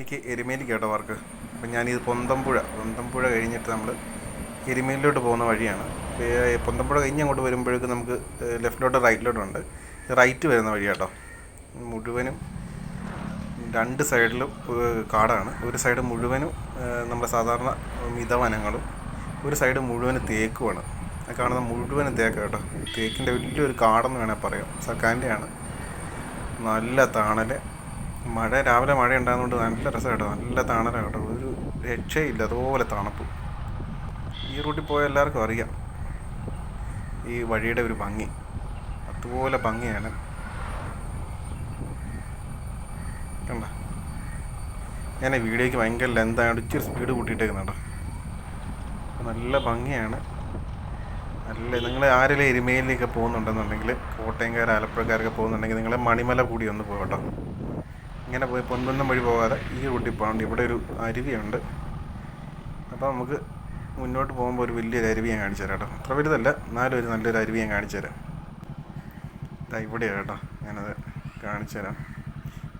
എനിക്ക് എരുമേലി കേട്ടോ വർക്ക്. അപ്പം ഞാനിത് പൊന്തമ്പുഴ പൊന്തമ്പുഴ കഴിഞ്ഞിട്ട് നമ്മൾ എരുമേലിലോട്ട് പോകുന്ന വഴിയാണ്. പൊന്തംപുഴ കഴിഞ്ഞ് അങ്ങോട്ട് വരുമ്പോഴേക്കും നമുക്ക് ലെഫ്റ്റിലോട്ട് റൈറ്റിലോട്ടും ഉണ്ട് റൈറ്റ് വരുന്ന വഴി കേട്ടോ. മുഴുവനും രണ്ട് സൈഡിലും കാടാണ്. ഒരു സൈഡ് മുഴുവനും നമ്മുടെ സാധാരണ മിതവനങ്ങളും ഒരു സൈഡ് മുഴുവനും തേക്കുമാണ്. കാണുന്ന മുഴുവനും തേക്ക് കേട്ടോ. തേക്കിന്റെ വലിയൊരു കാടെന്ന് വേണേൽ പറയാം. സർക്കാരിന്റെയാണ് നല്ല തണൽ മഴ രാവിലെ മഴ ഉണ്ടാകുന്നതുകൊണ്ട് നല്ല രസം കേട്ടോ നല്ല തണലാണ് ഒരു രക്ഷയില്ല അതുപോലെ തണുപ്പ്. ഈ റൂട്ടിൽ പോയ എല്ലാവർക്കും അറിയാം. ഈ വഴിയുടെ ഒരു ഭംഗി. അതുപോലെ ഭംഗിയാണ്. കണ്ട? ഞാൻ വീഡിയോയ്ക്ക് ഭയങ്കര ലെന്താണ് ഇച്ചിരി സ്പീഡ് കൂട്ടിയിട്ടേക്കുന്നുണ്ടോ. നല്ല ഭംഗിയാണ്. നല്ല നിങ്ങൾ ആരെങ്കിലും എരുമേലിലേക്ക് പോകുന്നുണ്ടെന്നുണ്ടെങ്കിൽ കോട്ടയംകാർ ആലപ്പുഴക്കാരൊക്കെ പോകുന്നുണ്ടെങ്കിൽ നിങ്ങൾ മണിമല കൂടി ഒന്ന് പോകട്ടോ. ഇങ്ങനെ പോയി പൊൻപന്തം വഴി പോകാതെ ഈ റൂട്ടിൽ പോകാണ്ട് ഇവിടെ ഒരു അരുവിയുണ്ട്. അപ്പോൾ നമുക്ക് മുന്നോട്ട് പോകുമ്പോൾ ഒരു വലിയൊരു അരുവി ഞാൻ കാണിച്ചു തരാം കേട്ടോ. അത്ര വലുതല്ല എന്നാലും ഒരു നല്ലൊരു അരുവി ഞാൻ കാണിച്ചു തരാം. ഇതാ ഇവിടെയാണ് കേട്ടോ ഞാനത് കാണിച്ചു തരാം.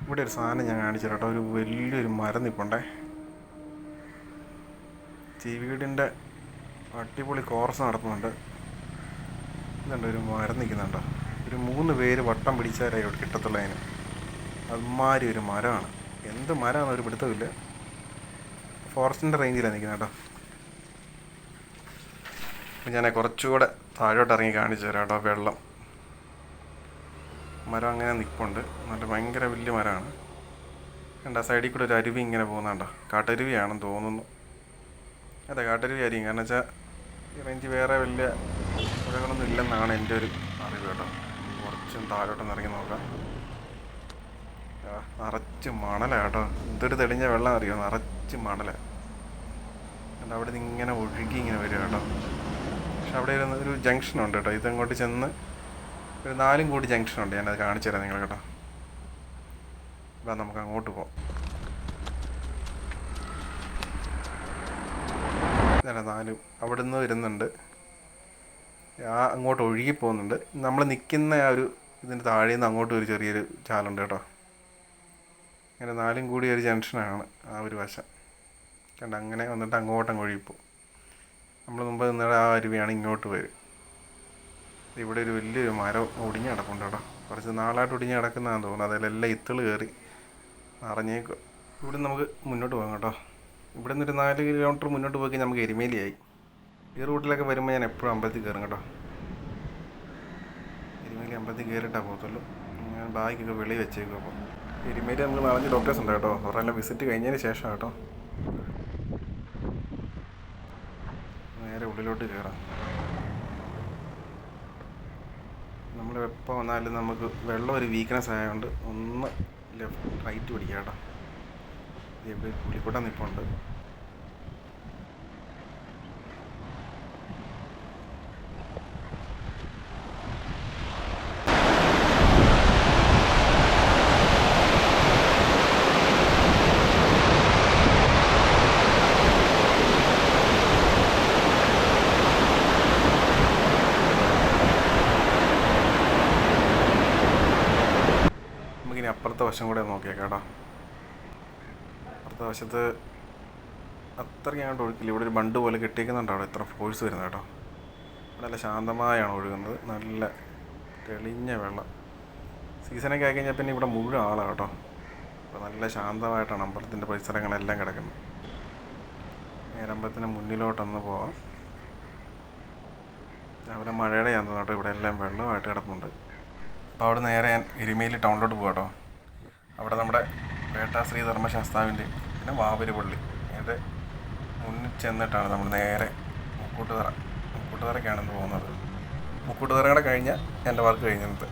ഇവിടെ ഒരു സാധനം ഞാൻ കാണിച്ചു തരാം കേട്ടോ ഒരു വലിയൊരു മരം നിൽപ്പുണ്ടേ ചീവീടിന്റെ അടിപൊളി കോർസ് നടത്തുന്നുണ്ട്. ഇതുണ്ട് ഒരു മരം നിൽക്കുന്നുണ്ടോ. ഒരു മൂന്ന് പേര് വട്ടം പിടിച്ചാലേ ഇവിടെ കിട്ടത്തുള്ളൂ അതിന്. അമ്മാരി ഒരു മരമാണ്. എന്ത് മരമാണ് ഒരു പിടുത്തമില്ല ഫോറസ്റ്റിന്റെ റേഞ്ചിലാണ് നിൽക്കുന്നത് കേട്ടോ. ഞാൻ കുറച്ചുകൂടെ താഴോട്ട് ഇറങ്ങി കാണിച്ചു തരാം കേട്ടോ വെള്ളം. മരം അങ്ങനെ നിൽപ്പുണ്ട്. നല്ല ഭയങ്കര വലിയ മരമാണ്. കണ്ട സൈഡിൽ കൂടെ ഒരു അരുവി ഇങ്ങനെ പോകുന്നുണ്ടോ കാട്ടരുവിയാണെന്ന് തോന്നുന്നു. അതെ കാട്ടരുവി ആയിരിക്കും കാരണം വെച്ചാൽ റേഞ്ച് വേറെ വലിയ പുഴകളൊന്നും ഇല്ലെന്നാണ് എന്റെ ഒരു അറിവ് കേട്ടോ. കുറച്ചും താഴോട്ടൊന്ന് ഇറങ്ങി നോക്കാം. നിറച്ച് മണലാട്ടോ എന്തൊരു തെളിഞ്ഞ വെള്ളം അറിയോ? നിറച്ച് മണല. എന്നിട്ട് അവിടെ നിന്ന് ഇങ്ങനെ ഒഴുകി ഇങ്ങനെ വരിക കേട്ടോ. പക്ഷെ അവിടെ ഒരു ഒരു ജംഗ്ഷൻ ഉണ്ട് കേട്ടോ. ഇതങ്ങോട്ട് ചെന്ന് ഒരു നാലും കൂടി ജംഗ്ഷൻ ഉണ്ട്. ഞാനത് കാണിച്ചു തരാം നിങ്ങൾ കേട്ടോ. അപ്പം നമുക്ക് അങ്ങോട്ട് പോകാം ഇതാണ് നാലും അവിടെ നിന്ന് വരുന്നുണ്ട്. ആ അങ്ങോട്ട് ഒഴുകി പോകുന്നുണ്ട്. നമ്മൾ നിൽക്കുന്ന ആ ഒരു ഇതിന്റെ താഴെ നിന്ന് അങ്ങോട്ട് ഒരു ചെറിയൊരു ചാലുണ്ട് കേട്ടോ. അങ്ങനെ നാലും കൂടി ഒരു ജംഗ്ഷനാണ് ആ ഒരു വശം. കണ്ട അങ്ങനെ വന്നിട്ട് അങ്ങോട്ടും അങ്ങ് നമ്മൾ മുമ്പ് നിന്നിട്ട് ആ അരുവിയാണ് ഇങ്ങോട്ട് വരും. ഇവിടെ ഒരു വലിയൊരു മരം ഒടിഞ്ഞ് കിടപ്പുണ്ട് കേട്ടോ. കുറച്ച് നാളായിട്ട് ഒടിഞ്ഞ് കിടക്കുന്നതാണെന്ന് തോന്നുന്നു. അതിലെല്ലാം ഇത്തിൾ കയറി നിറഞ്ഞേക്കും. ഇവിടെ നമുക്ക് മുന്നോട്ട് പോകാം കേട്ടോ. ഇവിടെ നിന്നൊരു നാല് കിലോമീറ്റർ മുന്നോട്ട് പോയി നമുക്ക് എരുമേലിയായി. ഈ റൂട്ടിലൊക്കെ വരുമ്പോൾ ഞാൻ എപ്പോഴും അമ്പലത്തിൽ കയറും കേട്ടോ. എരുമേലി അമ്പലത്തിൽ കയറിയിട്ടാണ് പോകത്തുള്ളൂ. ഞാൻ ബാഗൊക്കെ വെളി വെച്ചേക്കും അപ്പോൾ എരുമേലി നമുക്ക് നാലഞ്ച് ഡോക്ടേഴ്സ് ഉണ്ട് കേട്ടോ. അവരെല്ലാം വിസിറ്റ് കഴിഞ്ഞതിന് ശേഷം കേട്ടോ. നേരെ ഉള്ളിലോട്ട് കയറാം നമ്മൾ എപ്പോൾ വന്നാലും നമുക്ക് വെള്ളം ഒരു വീക്ക്നെസ് ആയതുകൊണ്ട് ഒന്ന് ലെഫ്റ്റ് റൈറ്റ് പിടിക്കാം കേട്ടോ. ഇവിടെ പുലിക്കൂട്ടം നിൽപ്പുണ്ട് വശം കൂടെ നോക്കിയേക്കാം കേട്ടോ. അടുത്ത വശത്ത് അത്രയ്ക്ക് ഒഴുക്കില്ല. ഇവിടെ ഒരു ബണ്ട് പോലെ കെട്ടിയേക്കുന്നുണ്ട് അവിടെ ഇത്ര ഫോഴ്സ് വരുന്നത് കേട്ടോ. നല്ല ശാന്തമായാണ് ഒഴുകുന്നത്. നല്ല തെളിഞ്ഞ വെള്ളം. സീസണൊക്കെ ആയി കഴിഞ്ഞാൽ പിന്നെ ഇവിടെ മുഴുവൻ ആളാണ് കേട്ടോ. അപ്പോൾ നല്ല ശാന്തമായിട്ടാണ് അമ്പലത്തിന്റെ പരിസരങ്ങളെല്ലാം കിടക്കുന്നത്. നേരെ അമ്പലത്തിന് മുന്നിലോട്ടൊന്ന് പോവാം. രാവിലെ മഴയുടെ ഞാൻ കേട്ടോ ഇവിടെ എല്ലാം വെള്ളമായിട്ട് കിടപ്പുണ്ട്. അപ്പോൾ അവിടെ നേരെ ഞാൻ എരുമേലി ടൗണിലോട്ട് പോകാം കേട്ടോ. അവിടെ നമ്മുടെ പേട്ട ശ്രീ ധർമ്മശാസ്താവിന്റെ പിന്നെ വാവര് പള്ളി. അതിന്റെ മുന്നിൽ ചെന്നിട്ടാണ് നമ്മൾ നേരെ മുക്കൂട്ടുതറ മുക്കൂട്ടുതറയ്ക്കാണെന്ന് പോകുന്നത്. മുക്കൂട്ടുതറയുടെ കഴിഞ്ഞാൽ എന്റെ വർക്ക് കഴിഞ്ഞിട്ട്